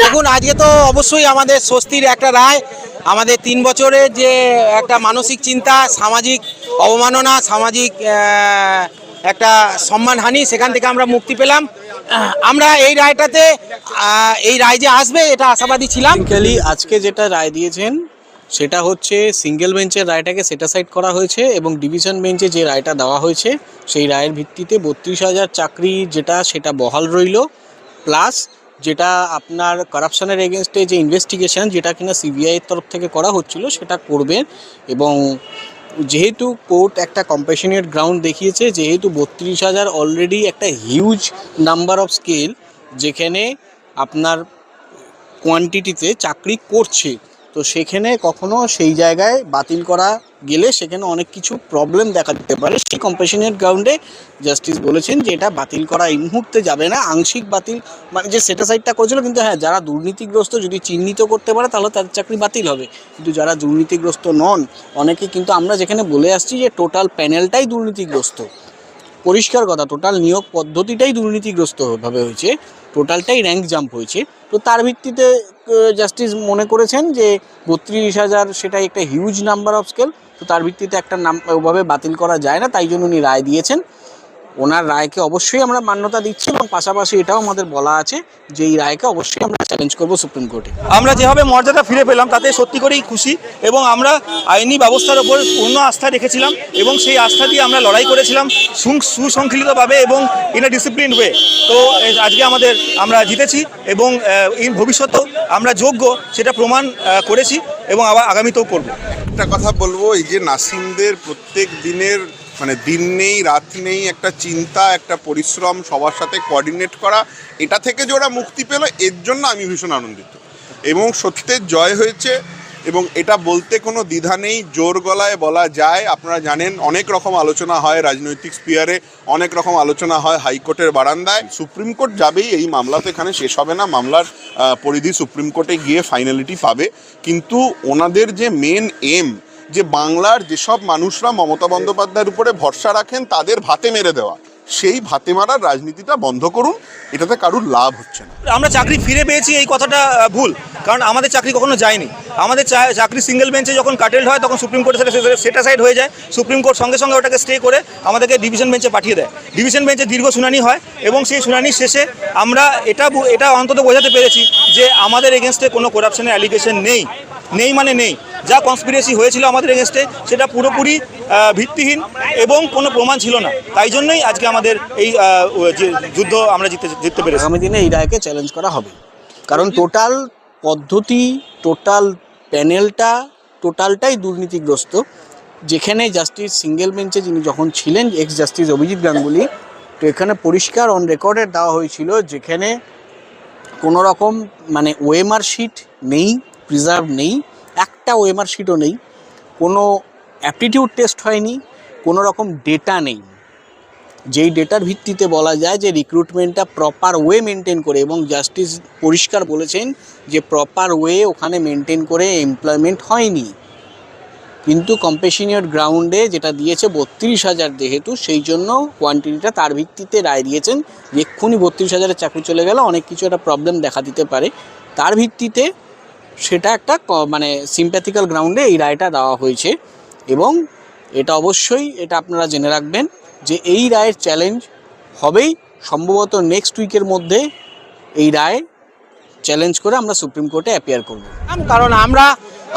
দেখুন, আজকে তো অবশ্যই আমাদের স্বস্তির একটা রায়। আমাদের তিন বছরের যে একটা মানসিক চিন্তা, সামাজিক অবমাননা, সামাজিক একটা সম্মানহানি, সেখান থেকে আমরা মুক্তি পেলাম। আমরা এই রায়টাতে এই রায় যে আসবে, এটা আশাবাদী ছিলাম। আজকে যেটা রায় দিয়েছেন সেটা হচ্ছে সিঙ্গেল বেঞ্চের রায়টাকে সেটাসাইড করা হয়েছে এবং ডিভিশন বেঞ্চে যে রায়টা দেওয়া হয়েছে, সেই রায়ের ভিত্তিতে বত্রিশ হাজার চাকরি যেটা, সেটা বহাল রইল। প্লাস যেটা আপনার কারাপশনের এগেনস্টে যে ইনভেস্টিগেশন যেটা কিনা সিবিআইয়ের তরফ থেকে করা হচ্ছিল, সেটা করবেন এবং যেহেতু কোর্ট একটা কম্পেশনেট গ্রাউন্ড দেখিয়েছে, যেহেতু বত্রিশ হাজার অলরেডি একটা হিউজ নাম্বার অফ স্কেল যেখানে আপনার কোয়ান্টিটিতে চাকরি করছে। তো সেখানে কখনো সেই জায়গায় বাতিল করা গেলে সেখানে অনেক কিছু প্রবলেম দেখা দিতে পারে। সেই কম্পেশনের গ্রাউন্ডে জাস্টিস বলেছেন যে এটা বাতিল করা এই মুহূর্তে যাবে না। আংশিক বাতিল মানে যে সেটাসাইডটা করেছিল কিন্তু হ্যাঁ যারা দুর্নীতিগ্রস্ত যদি চিহ্নিত করতে পারে তাহলে তাদের চাকরি বাতিল হবে। কিন্তু যারা দুর্নীতিগ্রস্ত নন, অনেকে কিন্তু আমরা যেখানে বলে আসছি যে টোটাল প্যানেলটাই দুর্নীতিগ্রস্ত। পরিষ্কার কথা টোটাল নিয়োগ পদ্ধতিটাই দুর্নীতিগ্রস্তভাবে হয়েছে টোটালটাই র্যাঙ্ক জাম্প হয়েছে। তো তার ভিত্তিতে জাস্টিস মনে করেছেন যে বত্রিশ হাজার সেটাই একটা হিউজ নাম্বার অফ স্কেল তো তার ভিত্তিতে একটা নাম ওভাবে বাতিল করা যায় না, তাই জন্য উনি রায় দিয়েছেন। ওনার রায়কে অবশ্যই আমরা মান্যতা দিচ্ছি এবং পাশাপাশি এটাও আমাদের বলা আছে যে এই রায়কে অবশ্যই আমরা চ্যালেঞ্জ করব সুপ্রিম কোর্টে আমরা যেভাবে মর্যাদা ফিরে পেলাম তাতে সত্যি করেই খুশি এবং আমরা আইনি ব্যবস্থার ওপর পূর্ণ আস্থা রেখেছিলাম এবং সেই আস্থা দিয়ে আমরা লড়াই করেছিলাম সুং- সুশৃঙ্খলিতভাবে এবং ইন এ ডিসিপ্লিন ওয়ে তো আজকে আমাদের আমরা জিতেছি এবং ইন ভবিষ্যতেও আমরা যোগ্য সেটা প্রমাণ করেছি এবং আবার আগামীতেও করব। একটা কথা বলব এই যে নাসিমদের প্রত্যেক দিনের মানে দিন নেই, রাত নেই, একটা চিন্তা, একটা পরিশ্রম, সবার সাথে কোঅর্ডিনেট করা, এটা থেকে যে ওরা মুক্তি পেল, এর জন্য আমি ভীষণ আনন্দিত। এবং সত্যের জয় হয়েছে, এবং এটা বলতে কোনো দ্বিধা নেই, জোর গলায় বলা যায়। আপনারা জানেন, অনেক রকম আলোচনা হয় রাজনৈতিক স্পিয়ারে অনেক রকম আলোচনা হয় হাইকোর্টের বারান্দায়। সুপ্রিম কোর্ট যাবেই, এই মামলা তো এখানে শেষ হবে না, মামলার পরিধি সুপ্রিম কোর্টে গিয়ে ফাইনালিটি পাবে। কিন্তু ওনাদের যে মেন এম যে বাংলার যেসব মানুষরা মমতা বন্দ্যোপাধ্যায়ের উপরে ভরসা রাখেন, তাদের ভাতে মেরে দেওয়া। সেই ভাতে মারার রাজনীতিটা বন্ধ করুন, এটাতে কারুর লাভ হচ্ছে না। আমরা চাকরি ফিরে পেয়েছি, এই কথাটা ভুল। কারণ আমাদের চাকরি কখনো যায়নি। আমাদের চাকরি সিঙ্গেল বেঞ্চে যখন কাটেল হয়, তখন সুপ্রিম কোর্টে সেটা সেটা সাইড হয়ে যায়। সুপ্রিম কোর্ট সঙ্গে সঙ্গে ওটাকে স্টে করে আমাদেরকে ডিভিশন বেঞ্চে পাঠিয়ে দেয়। ডিভিশন বেঞ্চে দীর্ঘ শুনানি হয় এবং সেই শুনানির শেষে আমরা এটা এটা অন্তত বোঝাতে পেরেছি যে আমাদের এগেনস্টে কোনো করাপশনের অ্যালিগেশন নেই। নেই মানে নেই। যা কনস্পিরেসি হয়েছিল আমাদের এগেনস্টে সেটা পুরোপুরি ভিত্তিহীন এবং কোনো প্রমাণ ছিল না। তাই জন্যই আজকে আমাদের এই যুদ্ধ আমরা জিততে জিততে পেরেছি। আগামী দিনে এই রায়কে চ্যালেঞ্জ করা হবে। কারণ টোটাল পদ্ধতি টোটাল প্যানেলটা টোটালটাই দুর্নীতিগ্রস্ত। যেখানে জাস্টিস সিঙ্গেল বেঞ্চে যিনি যখন ছিলেন এক্স জাস্টিস অভিজিৎ গাঙ্গুলি, তো এখানে পরিষ্কার অন রেকর্ডের দেওয়া হয়েছিল যেখানে কোনো রকম মানে ওএমআর শিট নেই প্রিজার্ভ নেই। একটা ওএমআর শিটও নেই। কোনো অ্যাপটিটিউড টেস্ট হয়নি, কোনো রকম ডেটা নেই। যেই ডেটার ভিত্তিতে বলা যায় যে রিক্রুটমেন্টটা প্রপার ওয়ে মেনটেন করে এবং জাস্টিস পরিষ্কার বলেছেন যে প্রপার ওয়ে ওখানে মেনটেন করে এমপ্লয়মেন্ট হয়নি। কিন্তু কম্পেশনিয়র গ্রাউন্ডে যেটা দিয়েছে বত্রিশ হাজার যেহেতু, সেই জন্য কোয়ান্টিটিটা তার ভিত্তিতে রায় দিয়েছেন যে এক্ষুনি বত্রিশ হাজারের চাকরি চলে গেলে অনেক কিছু একটা প্রবলেম দেখা দিতে পারে। তার ভিত্তিতে সেটা একটা মানে সিম্প্যাথিক্যাল গ্রাউন্ডে এই রায়টা দেওয়া হয়েছে এবং এটা অবশ্যই এটা আপনারা জেনে রাখবেন যে এই রায়ের চ্যালেঞ্জ হবেই। সম্ভবত নেক্সট উইকের মধ্যে এই রায় চ্যালেঞ্জ করে আমরা সুপ্রিম কোর্টে অ্যাপিয়ার করব। কারণ আমরা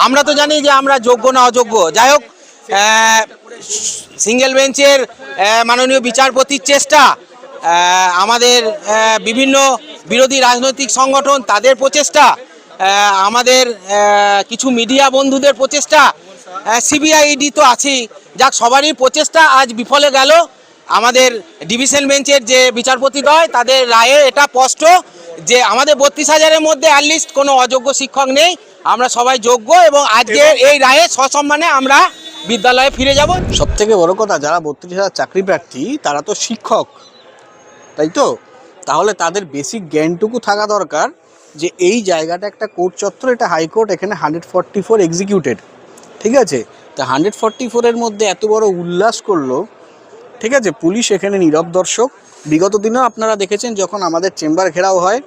আমরা তো জানি যে আমরা যোগ্য না অযোগ্য। যাই হোক সিঙ্গেল বেঞ্চের মাননীয় বিচারপতির চেষ্টা আমাদের বিভিন্ন বিরোধী রাজনৈতিক সংগঠন তাদের প্রচেষ্টা আমাদের কিছু মিডিয়া বন্ধুদের প্রচেষ্টা সিবিআইডি তো আছেই। যাক সবারই প্রচেষ্টা আজ বিফলে গেল। আমাদের ডিভিশন বেঞ্চের যে বিচারপতিদ্বয় তাদের রায়ে এটা স্পষ্ট যে আমাদের বত্রিশ হাজারের মধ্যে অ্যাটলিস্ট কোনো অযোগ্য শিক্ষক নেই। আমরা সবাই যোগ্য এবং আজকে এই রায়ে সসম্মানে আমরা বিদ্যালয়ে ফিরে যাব। সব থেকে বড় কথা যারা বত্রিশ হাজার চাকরি প্রার্থী তারা তো শিক্ষক তাই তো? তাহলে তাদের বেসিক জ্ঞানটুকু থাকা দরকার। যে এই জায়গাটা একটা কোর্ট চত্বর, এটা হাইকোর্ট এখানে হান্ড্রেড ফর্টি ফোর এক্সিকিউটেড ঠিক আছে? তা হান্ড্রেড ফর্টি ফোরের মধ্যে এত বড় উল্লাস করল, ঠিক আছে? পুলিশ এখানে নীরব দর্শক। বিগত দিনেও আপনারা দেখেছেন যখন আমাদের চেম্বার ঘেরাও হয়,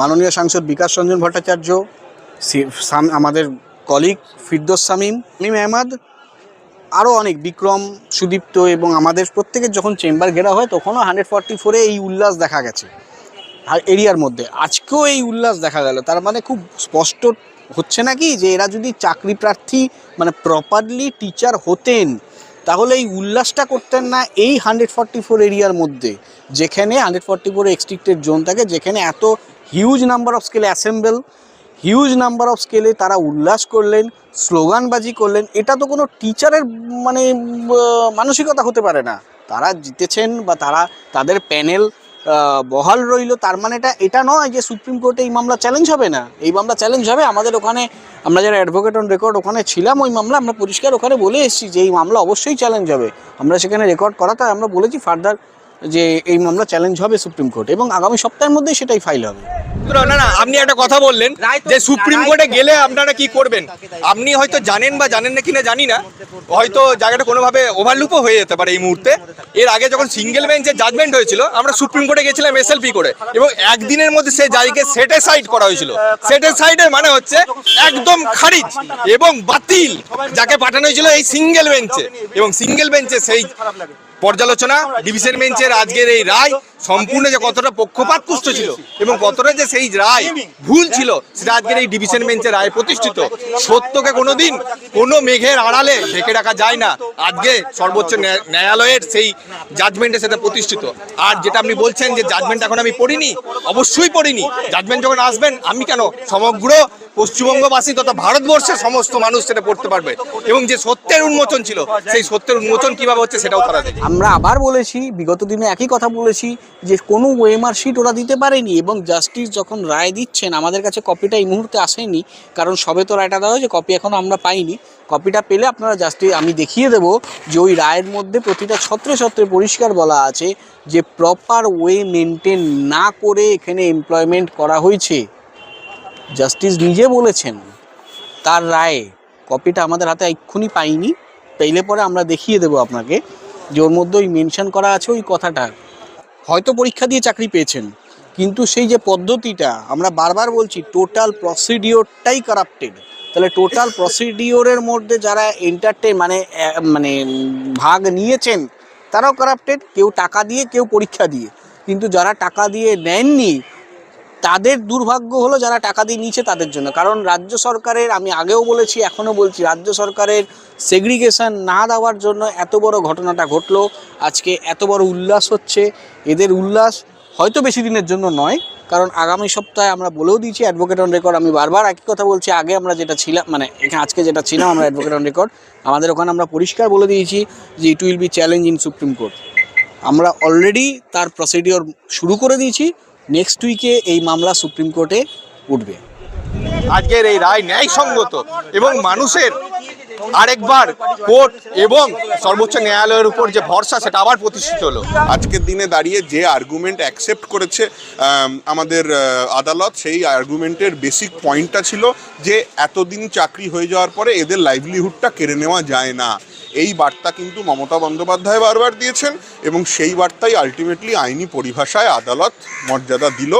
মাননীয় সাংসদ বিকাশ রঞ্জন ভট্টাচার্য আমাদের কলিগ ফিরদোস সামিম মিম আহমদ আরও অনেক, বিক্রম, সুদীপ্ত এবং আমাদের প্রত্যেকের যখন চেম্বার ঘেরা হয়, তখনও হান্ড্রেড ফর্টি ফোরে এই উল্লাস দেখা গেছে। এরিয়ার মধ্যে। আজকেও এই উল্লাস দেখা গেল। তার মানে খুব স্পষ্ট হচ্ছে নাকি যে এরা যদি চাকরি প্রার্থী মানে প্রপারলি টিচার হতেন, তাহলে এই উল্লাসটা করতেন না এই হান্ড্রেড ফর্টি ফোর এরিয়ার মধ্যে, যেখানে hundred forty four restricted zone থাকে, যেখানে এত হিউজ নাম্বার অফ স্কেলে অ্যাসেম্বল হিউজ নাম্বার অফ স্কেলে তারা উল্লাস করলেন, স্লোগানবাজি করলেন, এটা তো কোনো টিচারের মানে মানসিকতা হতে পারে না। তারা জিতেছেন বা তারা, তাদের প্যানেল বহাল রইল। তার মানে এটা এটা নয় যে সুপ্রিম কোর্টে এই মামলা চ্যালেঞ্জ হবে না। এই মামলা চ্যালেঞ্জ হবে। আমাদের ওখানে আমরা যারা অ্যাডভোকেট অন রেকর্ড ওখানে ছিলাম ওই মামলা। আমরা পরিষ্কার ওখানে বলে এসেছি যে এই মামলা অবশ্যই চ্যালেঞ্জ হবে। আমরা সেখানে রেকর্ড করাতে আমরা বলেছি ফার্দার যে এই মামলা চ্যালেঞ্জ হবে সুপ্রিম কোর্টে এবং আগামী সপ্তাহের মধ্যেই সেটাই ফাইল হবে। না না আপনি একটা কথা বললেন যে সুপ্রিম কোর্টে গেলে আপনারা কি করবেন? আপনি হয়তো জানেন বা জানেন না কিনা জানি না। হয়তো জায়গাটা কোনোভাবে ওভারলুপও হয়ে যেতে পারে এই মুহূর্তে। এর আগে যখন সিঙ্গেল বেঞ্চের জাজমেন্ট হয়েছিল আমরা সুপ্রিম কোর্টে গেছিলাম এসএলপি করে। এবং একদিনের মধ্যে সেই জায়গাকে সেটেসাইড করা হয়েছিল। মানে হচ্ছে একদম খারিজ এবং বাতিল যাকে পাঠানো হয়েছিল এই সিঙ্গেল বেঞ্চে এবং সিঙ্গেল বেঞ্চে সেই পর্যালোচনা, ডিভিশন বেঞ্চের আজকের এই রায় সম্পূর্ণ যে কতটা পক্ষপাতপুষ্ট ছিল এবং কতটা যে সেই রায় ভুল ছিল, সেটা আজকের এই ডিভিশন বেঞ্চের রায় প্রতিষ্ঠিত। সত্যকে কোনোদিন কোনো মেঘের আড়ালে ঢেকে রাখা যায় না। আজকে সর্বোচ্চ ন্যায়- ন্যায়ালয়ের সেই জাজমেন্টে সেটা প্রতিষ্ঠিত। আর যেটা আপনি বলছেন যে জাজমেন্ট এখন আমি পড়িনি, অবশ্যই পড়িনি। জাজমেন্ট যখন আসবেন, আমি কেন সমগ্র পশ্চিমবঙ্গবাসী তথা ভারতবর্ষের সমস্ত মানুষ সেটা পড়তে পারবে। এবং যে সত্যের উন্মোচন ছিল, সেই সত্যের উন্মোচন কীভাবে হচ্ছে সেটাও তারা আমরা আবার বলেছি, বিগত দিনে একই কথা বলেছি, যে কোনো ওয়েমার শিট ওরা দিতে পারেনি এবং জাস্টিস যখন রায় দিচ্ছেন, আমাদের কাছে কপিটা এই মুহূর্তে আসেনি, কারণ সবে তো রায়টা দেওয়া হয়েছে কপি এখনও আমরা পাইনি। কপিটা পেলে আপনারা জাস্টিস আমি দেখিয়ে দেবো যে ওই রায়ের মধ্যে প্রতিটা ছত্রে ছত্রে পরিষ্কার বলা আছে যে প্রপার ওয়ে মেনটেন না করে এখানে এমপ্লয়মেন্ট করা হয়েছে। জাস্টিস নিজে বলেছেন, তার রায়ে কপিটা আমাদের হাতে এক্ষুনি পাইনি পেলে পরে আমরা দেখিয়ে দেবো আপনাকে যে ওর মধ্যে ওই মেনশন করা আছে ওই কথাটা। হয়তো পরীক্ষা দিয়ে চাকরি পেয়েছেন, কিন্তু সেই যে পদ্ধতিটা, আমরা বারবার বলছি টোটাল প্রসিডিওরটাই কারাপ্টেড তাহলে টোটাল প্রসিডিওরের মধ্যে যারা এন্টারটেন মানে মানে ভাগ নিয়েছেন, তারাও কারাপ্টেড কেউ টাকা দিয়ে, কেউ পরীক্ষা দিয়ে। কিন্তু যারা টাকা দিয়ে নেননি তাদের দুর্ভাগ্য হলো যারা টাকা দিয়ে নিচ্ছে তাদের জন্য। কারণ রাজ্য সরকারের, আমি আগেও বলেছি, এখনও বলছি, রাজ্য সরকারের সেগ্রিগেশন না দেওয়ার জন্য এত বড় ঘটনাটা ঘটলো। আজকে এত বড় উল্লাস হচ্ছে। এদের উল্লাস হয়তো বেশি দিনের জন্য নয়, কারণ আগামী সপ্তাহে আমরা বলেও দিয়েছি অ্যাডভোকেট অন রেকর্ড আমি বারবার একই কথা বলছি, আগে আমরা যেটা ছিলাম মানে এখানে আজকে যেটা ছিলাম, আমরা অ্যাডভোকেট অন রেকর্ড আমাদের ওখানে আমরা পরিষ্কার বলে দিয়েছি যে it will be challenge in supreme court আমরা অলরেডি তার প্রসিডিওর শুরু করে দিয়েছি নেক্সট উইকে এই মামলা সুপ্রিম কোর্টে উঠবে। আজকের এই রায় ন্যায়সঙ্গত এবং মানুষের আরেকবার কোর্ট এবং সর্বোচ্চ ন্যায়ালয়ের উপর যে ভরসা সেটা আবার প্রতিষ্ঠিত হলো। আজকের দিনে দাঁড়িয়ে যে আর্গুমেন্ট অ্যাকসেপ্ট করেছে আমাদের আদালত সেই আর্গুমেন্টের বেসিক পয়েন্টটা ছিল যে এতদিন চাকরি হয়ে যাওয়ার পরে এদের লাইভলিহুডটা কেড়ে নেওয়া যায় না। এই বার্তা কিন্তু মমতা বন্দ্যোপাধ্যায় বারবার দিয়েছেন এবং সেই বার্তাই আলটিমেটলি আইনি পরিভাষায় আদালত মর্যাদা দিল।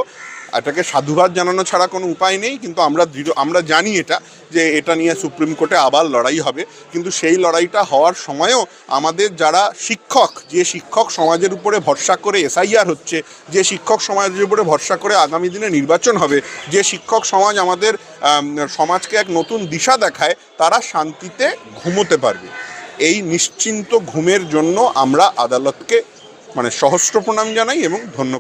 এটাকে সাধুবাদ জানানো ছাড়া কোনো উপায় নেই, কিন্তু আমরা দৃঢ়, আমরা জানি এটা, যে এটা নিয়ে সুপ্রিম কোর্টে আবার লড়াই হবে। কিন্তু সেই লড়াইটা হওয়ার সময়ও আমাদের যারা শিক্ষক, যে শিক্ষক সমাজের উপরে ভরসা করে এসআইআর হচ্ছে, যে শিক্ষক সমাজের উপরে ভরসা করে আগামী দিনে নির্বাচন হবে, যে শিক্ষক সমাজ আমাদের সমাজকে এক নতুন দিশা দেখায়, তারা শান্তিতে ঘুমোতে পারবে। এই নিশ্চিন্ত ঘুমের জন্য আমরা আদালতকে মানে সহস্র প্রণাম জানাই এবং ধন্যবাদ।